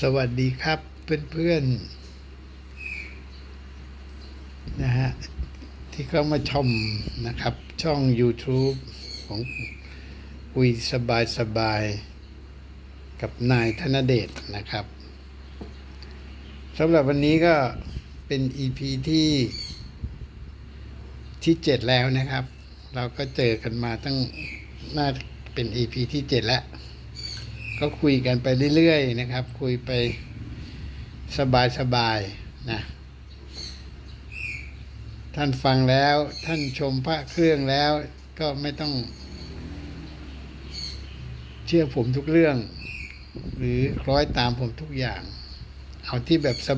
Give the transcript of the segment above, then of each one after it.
สวัสดีครับเพื่อนๆนะฮะที่เข้ามาชมนะครับ ช่อง YouTube ของคุยสบายสบายๆกับนายธนเดชนะครับสำหรับวันนี้ก็เป็น EP ที่ที่เจ็ดแล้วนะครับ เราก็เจอกันมาตั้งน่าเป็น EP ที่เจ็ดแล้ว ก็คุยกันไปเรื่อยๆนะครับ คุยไปสบายๆนะท่านฟังแล้วท่านชมพระเครื่องแล้วก็ไม่ต้อง เชื่อผมทุกเรื่อง หรือคล้อยตามผมทุกอย่าง เอาที่แบบส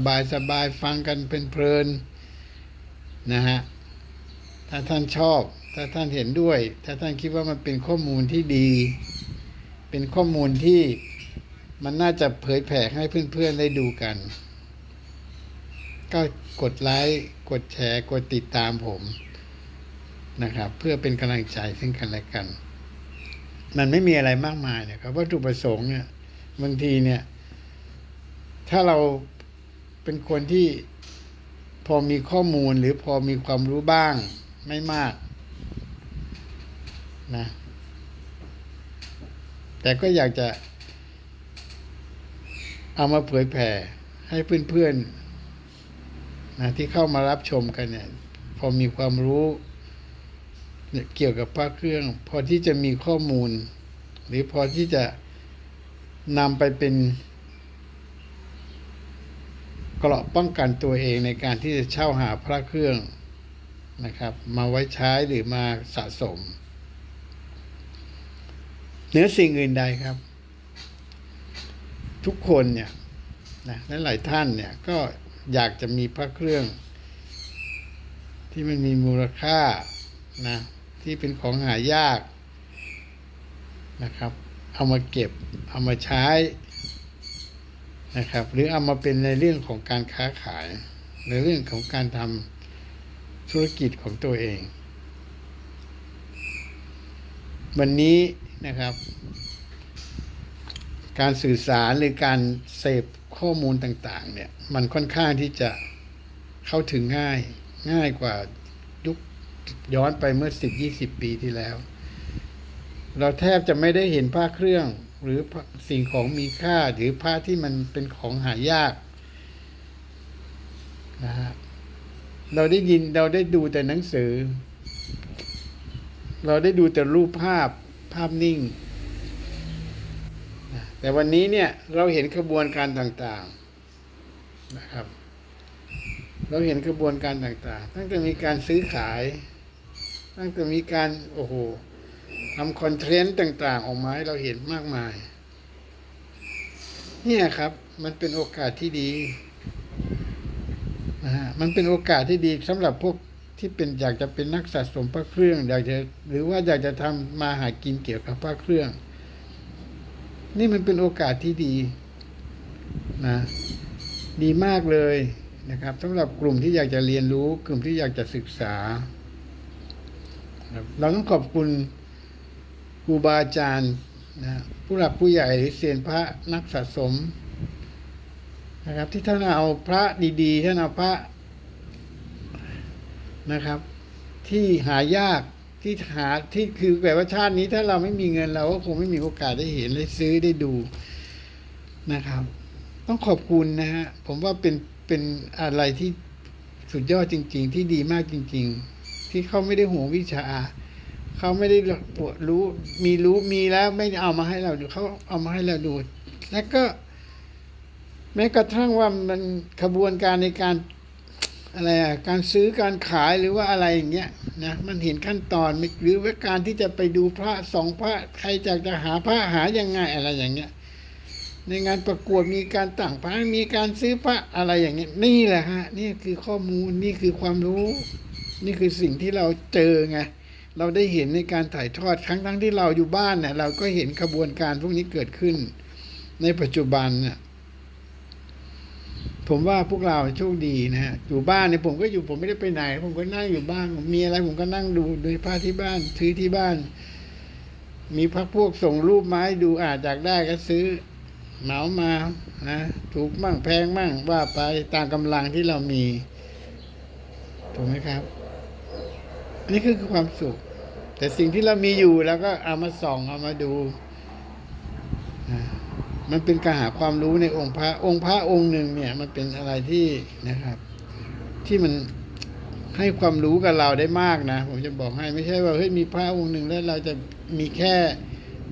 บายๆฟังกันเป็นเพลินนะฮะถ้าท่านชอบ ถ้าท่านเห็นด้วย ถ้าท่านคิดว่ามันเป็นข้อมูลที่ดี เป็นข้อมูลที่มันน่าจะเผยแผ่ให้เพื่อนๆได้ดูกัน ก็กดไลค์กดแชร์กดติดตามผมนะครับ เพื่อเป็นกำลังใจซึ่งกันและกัน มันไม่มีอะไรมากมายนะครับวัตถุประสงค์เนี่ยบางทีเนี่ย ถ้าเราเป็นคนที่พอมีข้อมูลหรือพอมีความรู้บ้างไม่มากนะ แต่ก็อยากจะ เอามาเผยแผ่ให้เพื่อนๆนะที่เข้ามารับชมกันเนี่ย พอมีความรู้เนี่ยเกี่ยวกับพระเครื่อง พอที่จะมีข้อมูล หรือพอที่จะนำไปเป็นเกราะป้องกันตัวเองในการที่จะเช่าหาพระเครื่องนะครับ มาไว้ใช้หรือมาสะสม เหนือสิ่งอื่นใดครับ ทุกคนเนี่ยนะและหลายท่านเนี่ยก็อยากจะมีพระเครื่อง ที่มันมีมูลค่านะที่เป็นของหายากนะครับ เอามาเก็บเอามาใช้นะครับ หรือเอามาเป็นในเรื่องของการค้าขาย ในเรื่องของการทำธุรกิจของตัวเอง วันนี้ นะครับ การสื่อสารหรือการเสพข้อมูลต่างๆ เนี่ย มันค่อนข้างที่จะเข้าถึงง่ายง่ายกว่ายุคย้อนไปเมื่อสิบยี่สิบปีที่แล้ว เราแทบจะไม่ได้เห็นผ้าเครื่องหรือสิ่งของมีค่าหรือผ้าที่มันเป็นของหายากนะฮะเราได้ยินเราได้ดูแต่หนังสือ เราได้ดูแต่รูปภาพ ภาพนิ่ง แต่วันนี้เนี่ยเราเห็นขบวนการต่างๆนะครับ เราเห็นขบวนการต่างๆ ตั้งแต่มีการซื้อขาย ตั้งแต่มีการโอ้โหทำคอนเทนต์ต่างๆ ออกมาให้เราเห็นมากมาย เนี่ยครับมันเป็นโอกาสที่ดีนะฮะมันเป็นโอกาสที่ดีสำหรับพวก ที่เป็นอยากจะเป็นนักสะสมพระเครื่อง อยากจะหรือว่าอยากจะทำมาหากินเกี่ยวกับพระเครื่อง นี่มันเป็นโอกาสที่ดีนะดีมากเลยนะครับสำหรับกลุ่มที่อยากจะเรียนรู้กลุ่มที่อยากจะศึกษา เราต้องขอบคุณครูบาอาจารย์นะผู้หลักผู้ใหญ่หรือเซียนพระนักสะสมนะครับที่ท่านเอาพระดีๆท่านเอาพระ นะครับ ที่หายากที่หาที่คือแบบว่าชาตินี้ถ้าเราไม่มีเงินเราก็คงไม่มีโอกาสได้เห็นได้ซื้อได้ดูนะครับ ต้องขอบคุณนะฮะผมว่าเป็นเป็นอะไรที่สุดยอดจริง ๆ ที่ดีมากจริง ๆ ที่เขาไม่ได้ห่วงวิชาเขาไม่ได้ปวดรู้มีรู้มีแล้วไม่เอามาให้เราดูเขาเอามาให้เราดู แล้วก็ แม้กระทั่งว่ามันขบวนการในการ อะไรอะการซื้อการขายหรือว่าอะไรอย่างเงี้ยนะมันเห็นขั้นตอนหรือว่าการที่จะไปดูพระสองพระใครจะจะหาพระหายังไงอะไรอย่างเงี้ยในงานประกวดมีการต่างพระมีการซื้อพระอะไรอย่างเงี้ยนี่แหละฮะนี่คือข้อมูลนี่คือความรู้ นี่คือสิ่งที่เราเจอไงเราได้เห็นในการถ่ายทอดครั้งทั้งที่เราอยู่บ้านเนี่ยเราก็เห็นขบวนการพวกนี้เกิดขึ้น ในปัจจุบันเนี่ย ผมว่าพวกเราโชคดีนะฮะอยู่บ้านเนี่ยผมก็อยู่ผมไม่ได้ไปไหน ผมก็นั่งอยู่บ้านผมมีอะไรผมก็นั่งดูดูผ้าที่บ้านซื้อที่บ้าน มีพักพวกส่งรูปไม้ดูอาจอยากได้ก็ซื้อเหมามานะถูกมั่งแพงมั่งว่าไปตามกำลังที่เรามีถูกไหมครับ นี่คือความสุข แต่สิ่งที่เรามีอยู่เราก็เอามาส่องเอามาดูนะ มันเป็นการหาความรู้ในองค์พระองค์พระองค์หนึ่งเนี่ย มันเป็นอะไรที่นะครับ ที่มันให้ความรู้กับเราได้มากนะ ผมจะบอกให้ไม่ใช่ว่าเฮ้ยมีพระองค์หนึ่งแล้วเราจะมีแค่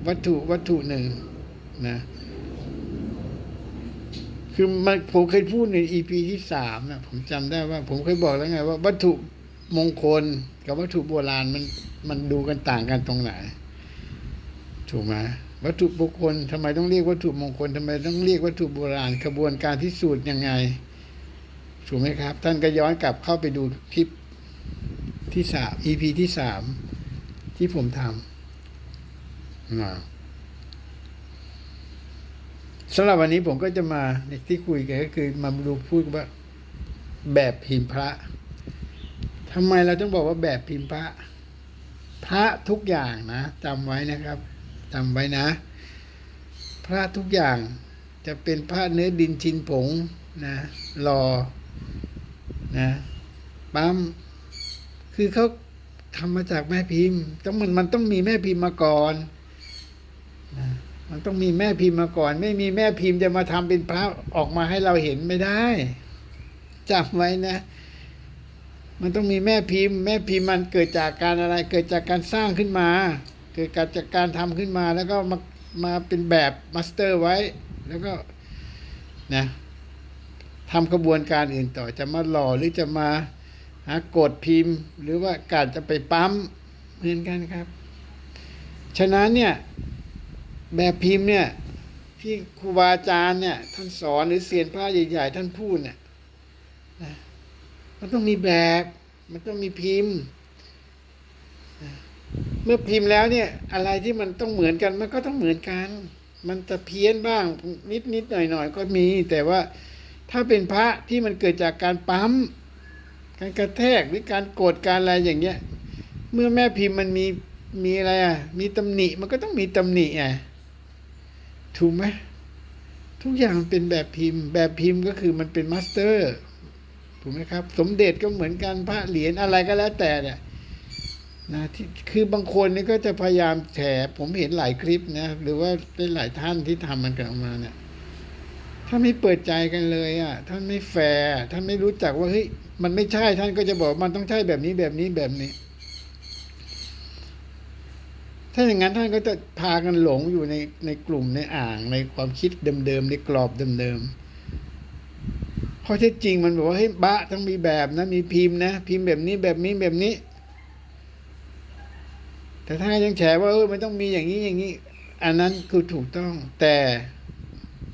วัตถุวัตถุหนึ่งนะคือมันผมเคยพูดในอีพีที่สามนะผมจำได้ว่า ผมเคยบอกแล้วไงว่า วัตถุมงคลกับวัตถุโบราณมันมันดูกันต่างกันตรงไหน ถูกไหม วัตถุมงคลทำไมต้องเรียกวัตถุมงคลทำไมต้องเรียกวัตถุโบราณกระบวนการพิสูจน์ยังไงถูกไหมครับ ท่านก็ย้อนกลับเข้าไปดูคลิปที่สาม EP ที่สามที่ผมทำนะสำหรับวันนี้ผมก็จะมาในที่คุยกันก็คือมาดูพูดว่าแบบพิมพ์พระทำไมเราต้องบอกว่าแบบพิมพ์พระ พระทุกอย่างนะจำไว้นะครับ จำไว้นะ พระทุกอย่างจะเป็นพระเนื้อดินชินผงนะรอนะปั๊มคือเขาทำมาจากแม่พิมพ์ต้องมันมันต้องมีแม่พิมพ์มาก่อนนะมันต้องมีแม่พิมพ์มาก่อน ไม่มีแม่พิมพ์จะมาทำเป็นพระออกมาให้เราเห็นไม่ได้จำไว้นะ มันต้องมีแม่พิมพ์ แม่พิมพ์มันเกิดจากการอะไร เกิดจากการสร้างขึ้นมา เกิดจากการทำขึ้นมาแล้วก็มามาเป็นแบบมาสเตอร์ไว้ แล้วก็นะทำกระบวนการอื่นต่อจะมาหล่อหรือจะมาหากดพิมพ์ หรือว่าการจะไปปั๊มเหมือนกันครับ ฉะนั้นเนี่ยแบบพิมพ์เนี่ยที่ครูบาอาจารย์เนี่ยท่านสอนหรือเสียนพระใหญ่ๆท่านพูดเนี่ยนะมันต้องมีแบบ มันต้องมีพิมพ์ เมื่อพิมพ์แล้วเนี่ย อะไรที่มันต้องเหมือนกันมันก็ต้องเหมือนกัน มันจะเพี้ยนบ้างนิดนิดๆหน่อยหน่อยๆก็มี แต่ว่าถ้าเป็นพระที่มันเกิดจากการปั๊ม การกระแทกหรือการโกดการอะไรอย่างเงี้ย เมื่อแม่พิมพ์มันมีมีอะไรอะ มีตำหนิมันก็ต้องมีตำหนิอะถูกไหมทุกอย่างเป็นแบบพิมพ์ แบบพิมพ์ก็คือมันเป็นมาสเตอร์ถูกไหมครับ สมเด็จก็เหมือนกันพระเหรียญอะไรก็แล้วแต่เนี่ย นะที่คือบางคนนี่ก็จะพยายามแฉผมเห็นหลายคลิปนะ หรือว่าเป็นหลายท่านที่ทำมันกันออกมาเนี่ยท่านไม่เปิดใจกันเลยอะ ท่านไม่แฟร์ท่านไม่รู้จักว่าเฮ้ยมันไม่ใช่ท่านก็จะบอกมันต้องใช่แบบนี้แบบนี้แบบนี้ ถ้าอย่างนั้นท่านก็จะพากันหลงอยู่ในในกลุ่มในอ่างในความคิดเดิมๆในกรอบเดิมๆเพราะที่จริงมันบอกว่าเฮ้ยบะต้องมีแบบนะมีพิมพ์นะ พิมพ์แบบนี้แบบนี้แบบนี้ แต่ถ้ายังแฉว่าเออมันต้องมีอย่างนี้อย่างนี้ อันนั้นคือถูกต้อง แต่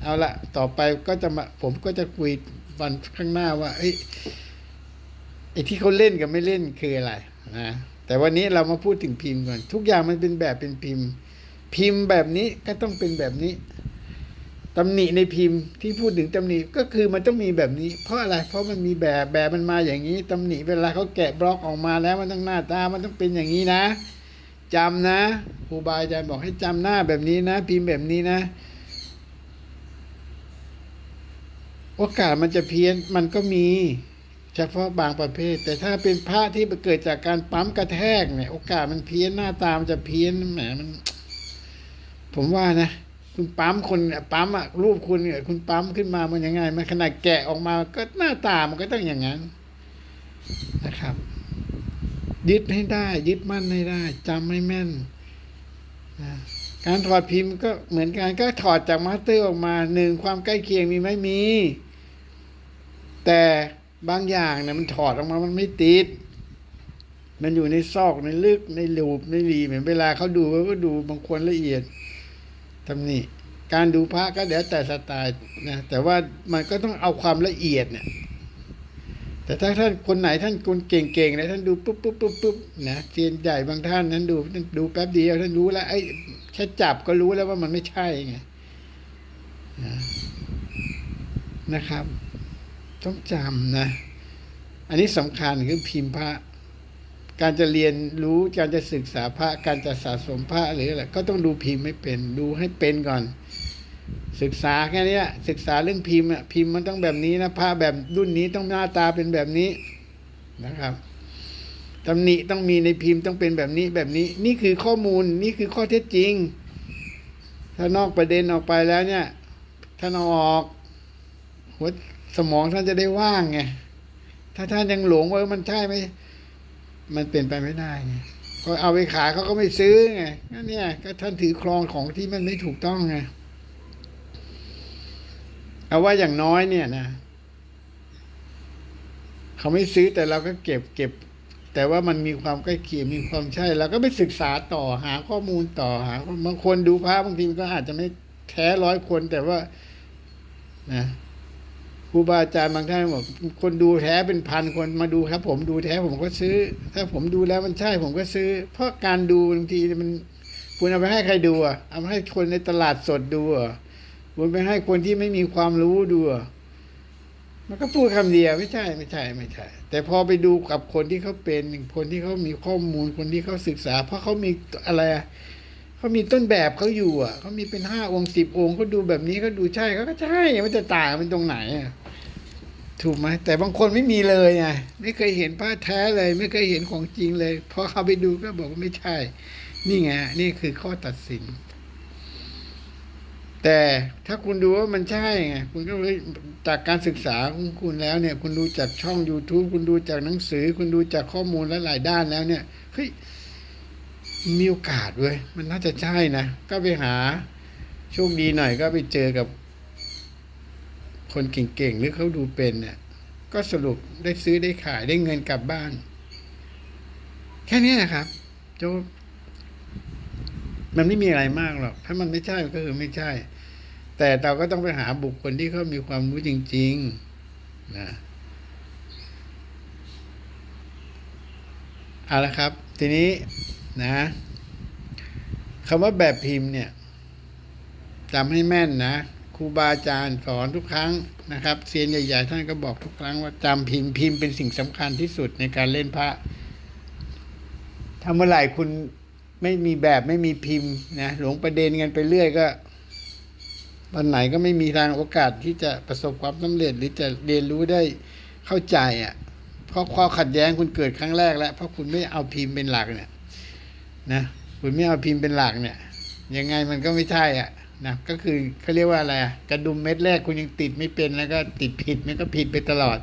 เอาละต่อไปก็จะมาผมก็จะคุยวันข้างหน้าว่าเอ้ไอ้ที่เขาเล่นกับไม่เล่นคืออะไรนะแต่วันนี้เรามาพูดถึงพิมพ์ก่อน ทุกอย่างมันเป็นแบบเป็นพิมพ์ พิมพ์แบบนี้ก็ต้องเป็นแบบนี้ตำหนิในพิมพ์ที่พูดถึงตำหนิก็คือมันต้องมีแบบนี้ เพราะอะไรเพราะมันมีแบบแบบมันมาอย่างนี้ตำหนิเวลาเขาแกะบล็อกออกมาแล้วมันต้องหน้าตามันต้องเป็นอย่างนี้นะ จำนะครูบาอาจารย์บอกให้จำหน้าแบบนี้นะ พิมพ์แบบนี้นะ โอกาสมันจะเพี้ยนมันก็มี เฉพาะบางประเภท แต่ถ้าเป็นพระที่เกิดจากการปั๊มกระแทกเนี่ย โอกาสมันเพี้ยนหน้าตามจะเพี้ยนแหมมัน ผมว่านะคุณปั๊มคนเนี่ยปั๊มอะรูปคุณเนี่ยคุณปั๊มขึ้นมามันยังไงมันขนาดแกะออกมาก็หน้าตามันก็ต้องอย่างนั้นนะครับ ยึดให้ได้ ยึดมั่นให้ได้จำให้แม่นนะการถอดพิมพ์ก็เหมือนกันก็ถอดจากมาสเตอร์ออกมาหนึ่งความใกล้เคียงมีไหมมี แต่บางอย่างเนี่ยมันถอดออกมามันไม่ติด มันอยู่ในซอกในลึกในหลูปในหลีเหมือนเวลาเขาดูเขาก็ดูบางคนละเอียดทำนี่การดูพระก็เดี๋ยวแต่สไตล์นะแต่ว่ามันก็ต้องเอาความละเอียดเนี่ย แต่ถ้าท่านคนไหนท่านคนเก่งๆนะท่านดูปุ๊บปุ๊บปุ๊บปุ๊บนะเซียนใหญ่บางท่านนั้นดูดูแป๊บเดียวท่านรู้แล้วไอ้แค่จับก็รู้แล้วว่ามันไม่ใช่ไงนะนะครับ ต้องจำนะ อันนี้สำคัญคือพิมพ์พระ การจะเรียนรู้การจะศึกษาพระ การจะสะสมพระหรืออะไรก็ต้องดูพิมพ์ไม่เป็น ดูให้เป็นก่อน ศึกษาแค่นี้ศึกษาเรื่องพิมพ์อะพิมพ์มันต้องแบบนี้นะผ้าแบบรุ่นนี้ต้องหน้าตาเป็นแบบนี้นะครับตำหนิต้องมีในพิมพ์ต้องเป็นแบบนี้แบบนี้ นี่คือข้อมูลนี่คือข้อเท็จจริง ถ้านอกประเด็นออกไปแล้วเนี่ยท่านออกหัวสมองท่านจะได้ว่างไงถ้าท่านยังหลงว่ามันใช่ไหมมันเป็นไปไม่ได้ไงพอเอาไปขายเขาก็ไม่ซื้อไงก็เนี่ยก็ท่านถือครองของที่มันไม่ถูกต้องไง เอาว่าอย่างน้อยเนี่ยนะเขาไม่ซื้อแต่เราก็เก็บเก็บ แต่ว่ามันมีความใกล้เคียงมีความใช่เราก็ไปศึกษาต่อหาข้อมูลต่อหาบางคนดูพระบางทีมันก็อาจจะไม่แท้ร้อยคน แต่ว่านะครูบาอาจารย์บางท่านบอกคนดูแท้เป็นพันคนมาดูครับ ผมดูแท้ผมก็ซื้อ ถ้าผมดูแล้วมันใช่ผมก็ซื้อ เพราะการดูบางทีมันคุณเอาไปให้ใครดูอะเอาไปให้คนในตลาดสดดูอะ คุณไปให้คนที่ไม่มีความรู้ดูมันก็พูดคำเดียวไม่ใช่ไม่ใช่ไม่ใช่ แต่พอไปดูกับคนที่เขาเป็นคนที่เขามีข้อมูลคนที่เขาศึกษา เพราะเขามีอะไรเขามีต้นแบบเขาอยู่อะเขามีเป็นห้าองค์สิบองค์เขาดูแบบนี้เขาดูใช่เขาก็ใช่มันจะต่างเป็นตรงไหนถูกไหมแต่บางคนไม่มีเลยไงไม่เคยเห็นผ้าแท้เลย ไม่เคยเห็นของจริงเลยพอเขาไปดูก็บอกว่าไม่ใช่ นี่ไงนี่คือข้อตัดสิน แต่ถ้าคุณดูว่ามันใช่ไงคุณก็เลยจากการศึกษาของคุณแล้วเนี่ย คุณดูจากช่อง YouTube คุณดูจากหนังสือ คุณดูจากข้อมูลหลายๆด้านแล้วเนี่ยเฮ้ยมีโอกาสเว้ยมันน่าจะใช่นะ ก็ไปหาโชคดีหน่อยก็ไปเจอกับ คนเก่งๆหรือเขาดูเป็นเนี่ยก็สรุปได้ซื้อได้ขายได้เงินกลับบ้าน แค่นี้นะครับโจบมันไม่มีอะไรมากหรอก ถ้ามันไม่ใช่มันก็คือไม่ใช่ แต่เราก็ต้องไปหาบุคคลที่เขามีความรู้จริง ๆ นะเอาละครับ ทีนี้นะคำว่าแบบพิมพ์เนี่ยจำให้แม่นนะครูบาอาจารย์สอนทุกครั้งนะครับเซียนใหญ่ๆท่านก็บอกทุกครั้งว่าจำพิมพ์พิมพ์เป็นสิ่งสำคัญที่สุดในการเล่นพระถ้าเมื่อไหร่คุณไม่มีแบบไม่มีพิมพ์นะหลงประเด็นกันไปเรื่อยก็ วันไหนก็ไม่มีทางโอกาสที่จะประสบความสำเร็จ หรือจะเรียนรู้ได้เข้าใจอะ่ะ เพราะข้อขัดแย้งคุณเกิดครั้งแรกแล้ว เพราะคุณไม่เอาพิมพ์เป็นหลักเนี่ยนะคุณไม่เอาพิมพ์เป็นหลักเนี่ย ยังไงมันก็ไม่ใช่อะนะก็คือเขาเรียกว่าอะไรอะกระดุมเม็ดแรกคุณยังติดไม่เป็นแล้วก็ติดผิดมันก็ผิดไปตลอด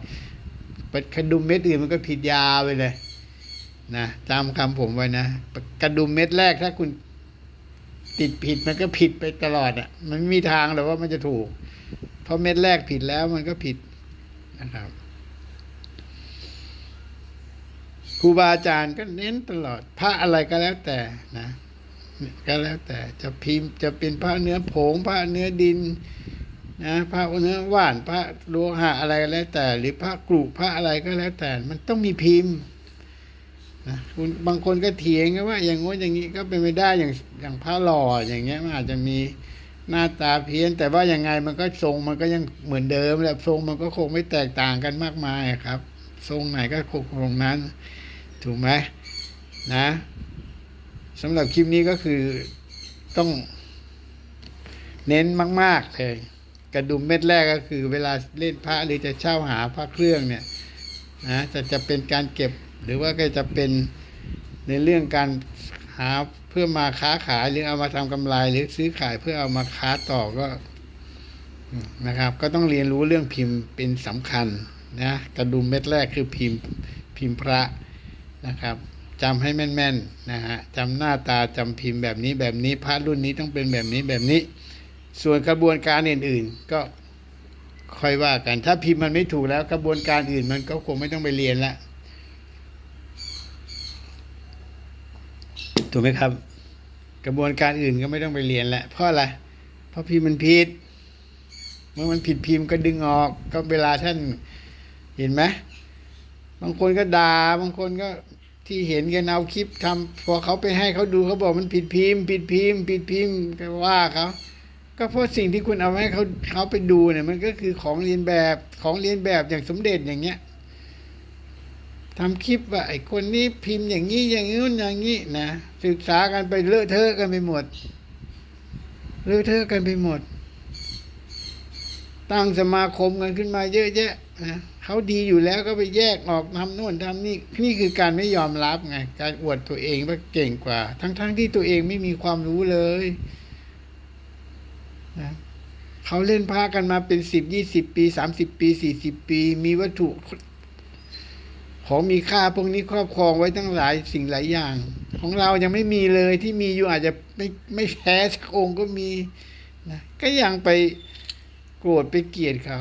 กระดุมเม็ดอื่นมันก็ผิดยาวไปเลยนะจำคำผมไว้นะกระดุมเม็ดแรกถ้าคุณ ติดผิดมันก็ผิดไปตลอดอะ มันไม่มีทางหรอกว่ามันจะถูก เพราะเม็ดแรกผิดแล้วมันก็ผิดนะครับครูบาอาจารย์ก็เน้นตลอด พระอะไรก็แล้วแต่นะก็แล้วแต่จะพิมพ์จะเป็นพระเนื้อผงพระเนื้อดินนะพระเนื้อว่านพระโลหะอะไรก็แล้วแต่ หรือพระกรุพระอะไรก็แล้วแต่ มันต้องมีพิมพ์ นะคุณบางคนก็เถียงกันว่า อย่างงู้นอย่างนี้ก็เป็นไม่ได้อย่างอย่างพระหล่ออย่างเงี้ยมันอาจจะมีหน้าตาเพี้ยน แต่ว่ายังไงมันก็ทรงมันก็ยังเหมือนเดิมแหละทรงมันก็คงไม่แตกต่างกันมากมายครับ ทรงไหนก็คงตรงนั้น ถูกไหมนะสำหรับคลิปนี้ก็คือต้องเน้นมาก ๆ เลย กระดุมเม็ดแรกก็คือ เวลาเล่นพระหรือจะเช่าหาพระเครื่องเนี่ยนะจะจะเป็นการเก็บ หรือว่าก็จะเป็นในเรื่องการหาเพื่อมาค้าขายหรือเอามาทำกำไร หรือซื้อขายเพื่อเอามาค้าต่อก็นะครับ ก็ต้องเรียนรู้เรื่องพิมพ์เป็นสำคัญนะกระดุมเม็ดแรกคือพิมพ์พิมพ์พระนะครับจำให้แม่นๆนะฮะจำหน้าตาจำพิมพ์แบบนี้แบบนี้พระรุ่นนี้ต้องเป็นแบบนี้แบบนี้ ส่วนกระบวนการอื่นๆ ก็ค่อยว่ากัน ถ้าพิมพ์มันไม่ถูกแล้วกระบวนการอื่นมันก็คงไม่ต้องไปเรียนละ ถูกไหมครับ กระบวนการอื่นก็ไม่ต้องไปเรียนแหล้วเพราะอะไรเพราะพิมพ์มันผิด เมื่อมันผิดพิมพ์ก็ดึงออก ก็เวลาท่านเห็นไหมบางคนก็ด่าบางคนก็ที่เห็นกันเอาคลิปทำพอเขาไปให้เขาดูเขาบอกมันผิดพิมพ์ ผิดพิมพ์ ผิดพิมพ์ก็ว่าเขาก็เพราะสิ่งที่คุณเอาให้เขาเขาไปดูเนี่ยมันก็คือของเรียนแบบของเรียนแบบอย่างสมเด็จอย่างเงี้ย ทำคลิปว่าไอ้คนนี้พิมพ์อย่างนี้อย่างนู้นอย่างนี้นะศึกษากันไปเลอะเทอะกันไปหมดเลอะเทอะกันไปหมด ตั้งสมาคมกันขึ้นมาเยอะแยะนะเขาดีอยู่แล้วก็ไปแยกออกทำโน่นทำนี่นี่คือการไม่ยอมรับไงการอวดตัวเองว่าเก่งกว่า ทั้งๆทที่ตัวเองไม่มีความรู้เลยนะเขาเล่นพากันมาเป็นสิบยี่สิบปีสามสิบปีสี่สิบปี มีวัตถุ ของมีค่าพวกนี้ครอบครองไว้ตั้งหลายสิ่งหลายอย่าง ของเรายังไม่มีเลยที่มีอยู่อาจจะไม่ไม่แพ้สักองค์ก็มีนะก็ยังไปโกรธไปเกลียดเขา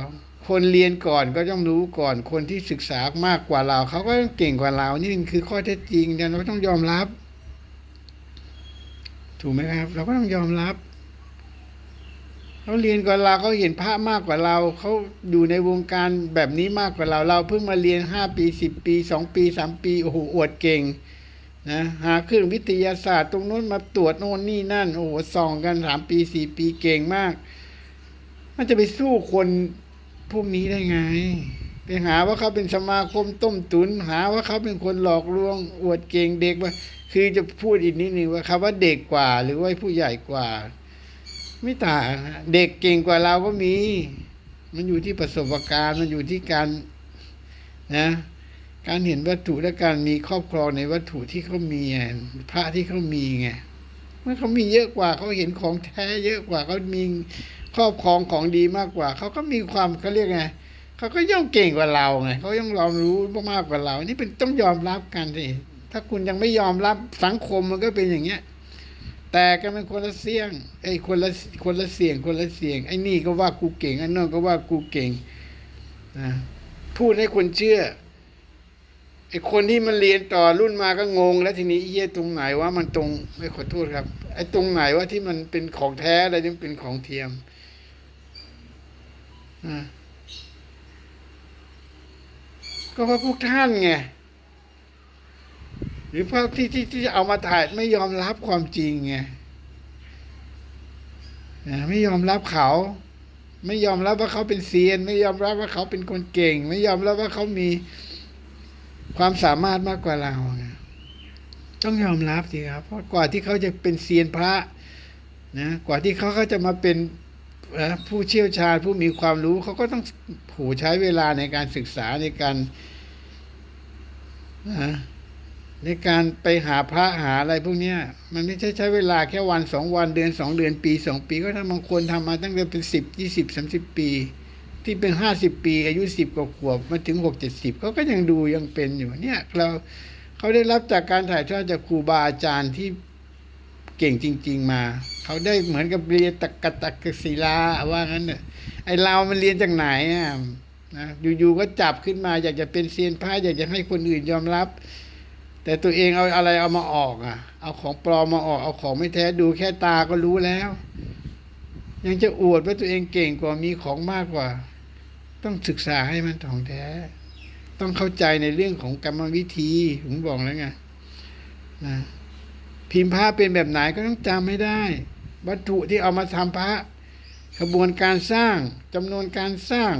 คนเรียนก่อนก็ต้องรู้ก่อน คนที่ศึกษามากกว่าเราเขาก็ต้องเก่งกว่าเรา นี่คือข้อเท็จจริงเนี่ยเราต้องยอมรับ ถูกไหมครับ เราก็ต้องยอมรับ เขาเรียนกว่าเราเขาเห็นพระมากกว่าเราเขาอยู่ในวงการแบบนี้มากกว่าเรา เราเพิ่งมาเรียนห้าปีสิบปีสองปีสามปีโอ้โหอวดเก่งนะหาเครื่องวิทยาศาสตร์ตรงโน้นมาตรวจโน่นนี่นั่น โอ้โหส่องกันสามปีสี่ปีเก่งมาก มันจะไปสู้คนพวกนี้ได้ไงไปหาว่าเขาเป็นสมาคมต้มตุน หาว่าเขาเป็นคนหลอกลวง อวดเก่งเด็กว่า คือจะพูดอีกนิดนึงว่าคำว่าเด็กกว่า หรือว่าผู้ใหญ่กว่า ไม่ต่างเด็กเก่งกว่าเราก็มี มันอยู่ที่ประสบการณ์มันอยู่ที่การนะ การเห็นวัตถุและการมีครอบครองในวัตถุที่เขามีพระที่เขามีไงเมื่อเขามีเยอะกว่าเขาเห็นของแท้ เยอะกว่าเขามีครอบครองของดีมากกว่า เขาก็มีความเขาเรียกไงเขาก็ย่อมเก่งกว่าเราไงเขาย่อมรอมรู้มากกว่าเรา นี่เป็นต้องยอมรับกันสิถ้าคุณยังไม่ยอมรับสังคมมันก็เป็นอย่างเงี้ย แต่กันเป็นคนละเสียงไอ้คนละคนละเสียงคนละเสียงไอ้นี่ก็ว่ากูเก่งไอ้นั่นก็ว่ากูเก่งนะพูดให้คนเชื่อไอ้คนที่มันเรียนต่อรุ่นมาก็งง แล้วทีนี้เยี่ยตรงไหนว่ามันตรงไม่ขอโทษครับ ไอ้ตรงไหนว่าที่มันเป็นของแท้อะไรที่มันเป็นของเทียมอ่าก็เพราะพวกท่านไง หรือพวกที่ที่ที่เอามาถ่ายไม่ยอมรับความจริงไงไม่ยอมรับเขา ไม่ยอมรับว่าเขาเป็นเซียน ไม่ยอมรับว่าเขาเป็นคนเก่ง ไม่ยอมรับว่าเขามีความสามารถมากกว่าเราไงต้องยอมรับสิครับเพราะกว่าที่เขาจะเป็นเซียนพระนะกว่าที่เขาเขาจะมาเป็นผู้เชี่ยวชาญผู้มีความรู้เขาก็ต้องโหใช้เวลาในการศึกษาในการนะ ในการไปหาพระหาอะไรพวกเนี้ย มันไม่ใช่ใช้เวลาแค่วันสองวันเดือนสองเดือนปีสองปีก็ทำบางคนทำมาตั้งแต่เป็นสิบยี่สิบสามสิบปี ที่เป็นห้าสิบปี อายุสิบกว่าขวบมาถึงหกเจ็ดสิบเขาก็ยังดูยังเป็นอยู่เนี่ยเราเขาได้รับจากการถ่ายทอดจากครูบาอาจารย์ที่เก่งจริง ๆ มา เขาได้เหมือนกับเรียนตะกะตะกศิลาว่างั้นเนี่ยไอเรามันเรียนจากไหนอะนะอยู่ๆก็จับขึ้นมาอยากจะเป็นเซียนพระอยากจะให้คนอื่นยอมรับ แต่ตัวเองเอาอะไรเอามาออกอะ เอาของปลอมมาออกเอาของไม่แท้ดูแค่ตาก็รู้แล้ว ยังจะอวดว่าตัวเองเก่งกว่ามีของมากกว่า ต้องศึกษาให้มันถ่องแท้ ต้องเข้าใจในเรื่องของกรรมวิธีผมบอกแล้วไงนะพิมพ์พระเป็นแบบไหนก็ต้องจำให้ได้ วัตถุที่เอามาทำพระกระบวนการสร้างจำนวนการสร้าง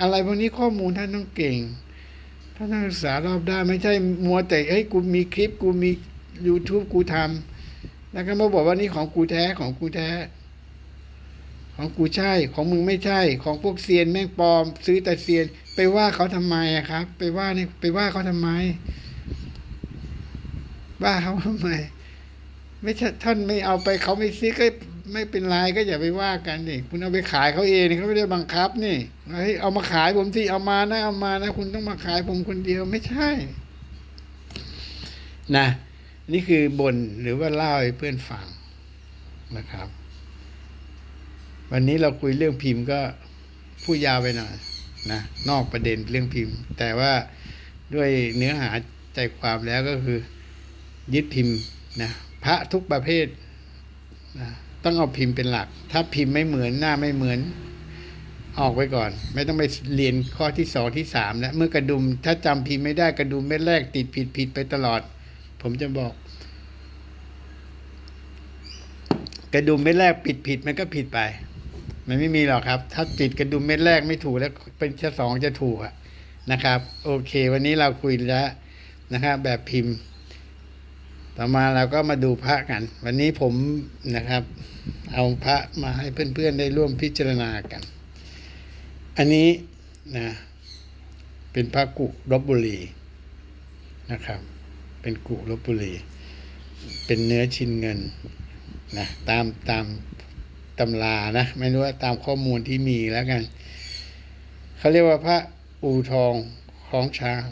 อะไรพวกนี้ข้อมูลท่านต้องเก่ง ท่านต้องศึกษารอบด้านไม่ใช่มัวแต่เฮ้ยกูมีคลิปกูมี YouTube กูทำแล้วก็มาบอกว่านี่ของกูแท้ของกูแท้ ของกูใช่ของมึงไม่ใช่ ของพวกเซียนแม่งปลอม ซื้อแต่เซียน ไปว่าเขาทำไมอะครับ ไปว่านี่ไปว่าเขาทำไมว่าเขาทำไม ไม่ท่านไม่เอาไปเขาไม่ซื้อก็ ไม่เป็นไรก็อย่าไปว่ากันดิคุณเอาไปขายเขาเองนี่เขาไม่ได้บังคับนี่เฮ้ยเอามาขายผมที่เอามานะเอามานะ คุณต้องมาขายผมคนเดียวไม่ใช่ นะ นี่คือบนหรือว่าเล่าให้เพื่อนฟังนะครับ วันนี้เราคุยเรื่องพิมพ์ก็พูดยาวไปหน่อยนะนอกประเด็นเรื่องพิมพ์ แต่ว่าด้วยเนื้อหาใจความแล้วก็คือ ยึดพิมพ์นะพระทุกประเภทนะ ต้องเอาพิมพ์เป็นหลัก ถ้าพิมพ์ไม่เหมือนหน้าไม่เหมือน ออกไว้ก่อน ไม่ต้องไปเรียนข้อที่สองที่สามแล้วเมื่อกระดุม ถ้าจำพิมพ์ไม่ได้กระดุมเม็ดแรกติดผิดผิดไปตลอด ผมจะบอก กระดุมเม็ดแรกผิดผิดมันก็ผิดไป มันไม่มีหรอกครับ ถ้าติดกระดุมเม็ดแรกไม่ถูกแล้วเป็นแค่สองจะถูกอะนะครับ โอเค วันนี้เราคุยแล้วนะครับ แบบพิมพ์ ต่อมาเราก็มาดูพระกัน วันนี้ผมนะครับ เอาพระมาให้เพื่อนๆได้ร่วมพิจารณากัน อันนี้นะเป็นพระกุลบบุรีนะครับ เป็นกุลบบุรี เป็นเนื้อชิ้นเงินนะตามตามตำรานะ ไม่รู้ว่าตามข้อมูลที่มีแล้วกัน เขาเรียกว่าพระอูทองของช้าง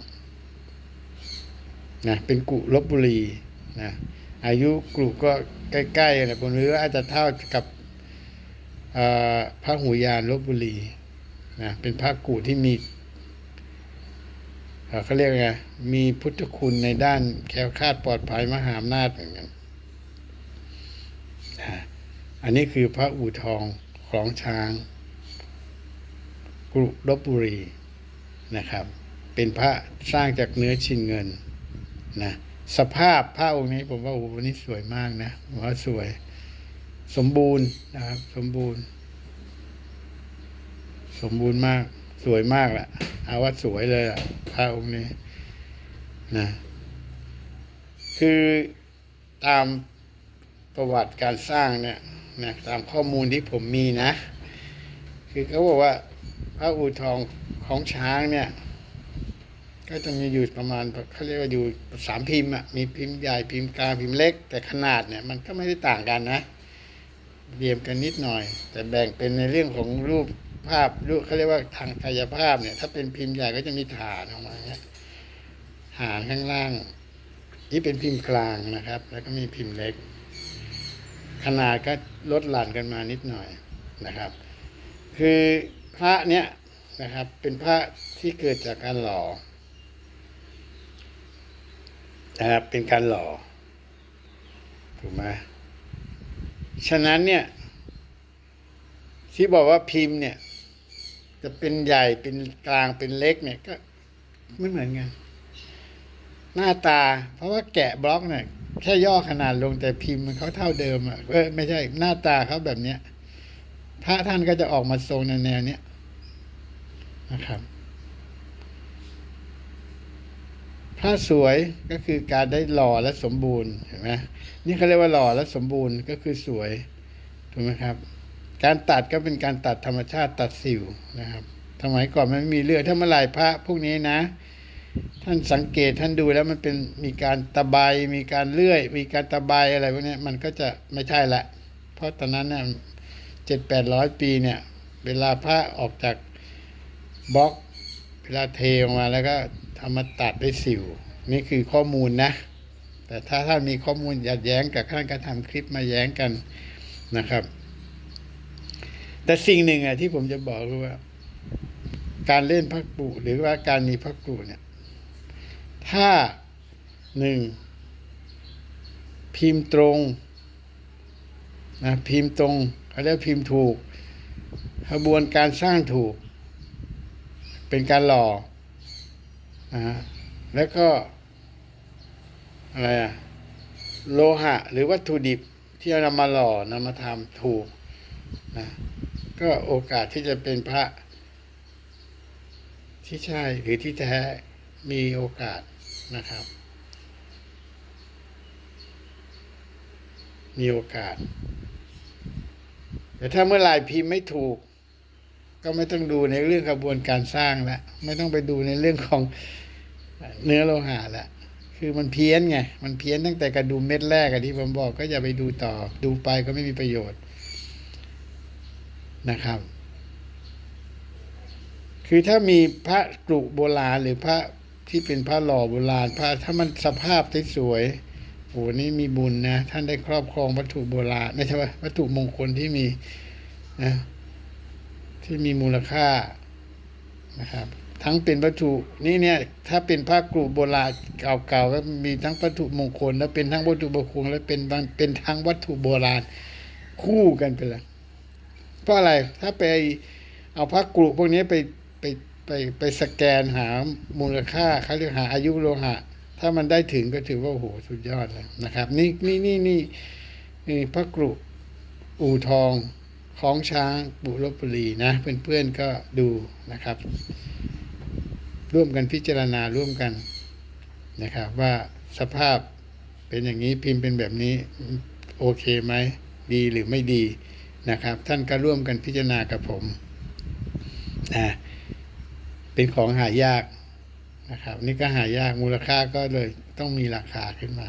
นะเป็นกุลบบุรี นะอายุกลุก็ใกล้ๆนะผมรู้ว่าอาจจะเท่ากับพระหูยานลบบุรีนะเป็นพระกุที่มีเขาเรียกไงมีพุทธคุณในด้านแคล้วคลาดปลอดภัยมหาอำนาจเหมือนกันอันนี้คือพระอูทองของช้างกรุลบบุรีนะครับ เป็นพระสร้างจากเนื้อชิ้นเงินนะ สภาพพระองค์นี้ผมว่าโอ้โหวันนี้สวยมากนะผมว่าสวย สมบูรณ์นะครับ สมบูรณ์ สมบูรณ์มาก สวยมากแหละเอาว่าสวยเลยอะพระองค์นี้นะคือตามประวัติการสร้างเนี่ยนะตามข้อมูลที่ผมมีนะ คือเขาบอกว่าพระอูทองของช้างเนี่ย ก็จะมีอยู่ประมาณเขาเรียกว่าอยู่สามพิมพ์อะมีพิมพ์ใหญ่พิมพ์กลางพิมพ์เล็ก แต่ขนาดเนี่ยมันก็ไม่ได้ต่างกันนะเรียมกันนิดหน่อย แต่แบ่งเป็นในเรื่องของรูปภาพรูปเขาเรียกว่าทางกายภาพเนี่ย ถ้าเป็นพิมพ์ใหญ่ก็จะมีฐานออกมาเนี่ยฐานข้างล่างที่เป็นพิมพ์กลางนะครับ แล้วก็มีพิมพ์เล็ก ขนาดก็ลดหลั่นกันมานิดหน่อยนะครับ คือพระเนี่ยนะครับเป็นพระที่เกิดจากการหล่อ นะครับเป็นการหล่อถูกไหมฉะนั้นเนี่ย ที่บอกว่าพิมพ์เนี่ย จะเป็นใหญ่เป็นกลางเป็นเล็กเนี่ยก็ไม่เหมือนกัน หน้าตา เพราะว่าแกะบล็อกเนี่ยแค่ย่อขนาดลงแต่พิมพ์มันเขาเท่าเดิมอะเออไม่ใช่หน้าตาเขาแบบเนี้ยพระท่านก็จะออกมาทรงในแนวเนี้ยนะครับ พระสวยก็คือการได้หล่อและสมบูรณ์เห็นไหมนี่เขาเรียกว่าหล่อและสมบูรณ์ก็คือสวยถูกไหมครับ การตัดก็เป็นการตัดธรรมชาติตัดสิวนะครับสมัยก่อนมันม่มีเลือดถ้าเมื่อไหร่พระพวกนี้นะ ท่านสังเกตท่านดูแล้วมันเป็นมีการตะไบมีการเลื่อย มีการตะไบอะไรพวกนี้มันก็จะไม่ใช่ละ เพราะตอนนั้นเนี่ยเจ็ดแปดร้อยปีเนี่ย เวลาพระออกจากบล็อกเวลาเทออกมาแล้วก็ ทำมาตัดด้วยสิว นี่คือข้อมูลนะ แต่ถ้าท่านมีข้อมูลยัดแย้งกับท่านก็ทำคลิปมาแย้งกันนะครับ แต่สิ่งหนึ่งอะที่ผมจะบอกคือว่า การเล่นพักปุหรือว่าการมีพักปุเนี่ย ถ้าหนึ่งพิมพ์ตรงนะพิมพ์ตรงเขาเรียกพิมพ์ถูกกระบวนการสร้างถูก เป็นการหล่อ นะฮะแล้วก็อะไรอะโลหะ หรือวัตถุดิบที่เรานำมาหล่อนำมาทำถูกนะก็โอกาสที่จะเป็นพระที่ใช่หรือที่แท้มีโอกาสนะครับ มีโอกาส แต่ถ้าเมื่อไหร่พิมพ์ไม่ถูก ก็ไม่ต้องดูในเรื่องกระบวนการสร้างแล้วไม่ต้องไปดูในเรื่องของเนื้อโลหะแล้วคือมันเพี้ยนไงมันเพี้ยนตั้งแต่กระดุมเม็ดแรกอะที่ผมบอกก็อย่าไปดูต่อ ดูไปก็ไม่มีประโยชน์นะครับ คือถ้ามีพระกรุโบราณหรือพระที่เป็นพระหล่อโบราณพระถ้ามันสภาพสวยโอ้นี่มีบุญนะ ท่านได้ครอบครองวัตถุโบราณไม่ใช่วัตถุมงคลที่มีนะ ที่มีมูลค่านะครับ ทั้งเป็นวัตถุนี่เนี่ยถ้าเป็นพระกรุโบราณเก่าๆก็มีทั้งวัตถุมงคล แล้วเป็นทั้งวัตถุมงคลแล้วเป็นเป็นทั้งวัตถุโบราณคู่กันไปเลยเพราะอะไรถ้าไปเอาพระกรุพวกนี้ไปไปไปไปสแกนหามูลค่าเขาเรียกหาอายุโลหะ ถ้ามันได้ถึงก็ถือว่าโหสุดยอดเลยนะครับ นี่นี่นี่นี่นี่พระกรุอู่ทอง ของช้างบุรบุรีนะ เพื่อนๆก็ดูนะครับ ร่วมกันพิจารณาร่วมกันนะครับ ว่าสภาพเป็นอย่างนี้พิมพ์เป็นแบบนี้โอเคไหมดีหรือไม่ดีนะครับ ท่านก็ร่วมกันพิจารณากับผมนะเป็นของหายากนะครับ นี่ก็หายากมูลค่าก็เลยต้องมีราคาขึ้นมา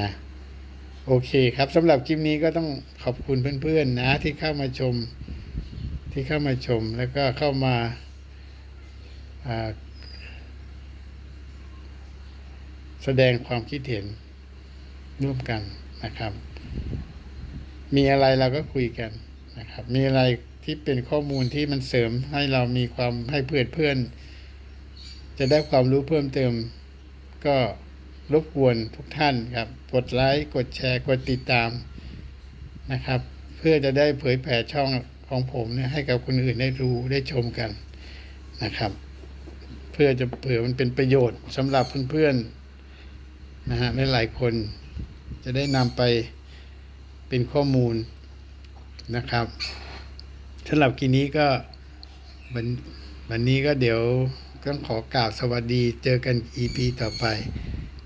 นะ โอเคครับสำหรับคลิปนี้ก็ต้องขอบคุณเพื่อนๆนะที่เข้ามาชมที่เข้ามาชมแล้วก็เข้ามาแสดงความคิดเห็นร่วมกันนะครับ มีอะไรเราก็คุยกันนะครับ มีอะไรที่เป็นข้อมูลที่มันเสริมให้เรามีความให้เพื่อนเพื่อนๆจะได้ความรู้เพิ่มเติมก็ รบกวนทุกท่านครับ กดไลค์กดแชร์กดติดตามนะครับ เพื่อจะได้เผยแผ่ช่องของผมเนี่ยให้กับคนอื่นได้รู้ได้ชมกันนะครับ เพื่อจะเผื่อมันเป็นประโยชน์สำหรับเพื่อนๆนะฮะหลายๆคนจะได้นำไปเป็นข้อมูลนะครับสำหรับกีนี้ก็วันวันนี้ก็เดี๋ยวต้องขอกราบสวัสดีเจอกัน EP ต่อไป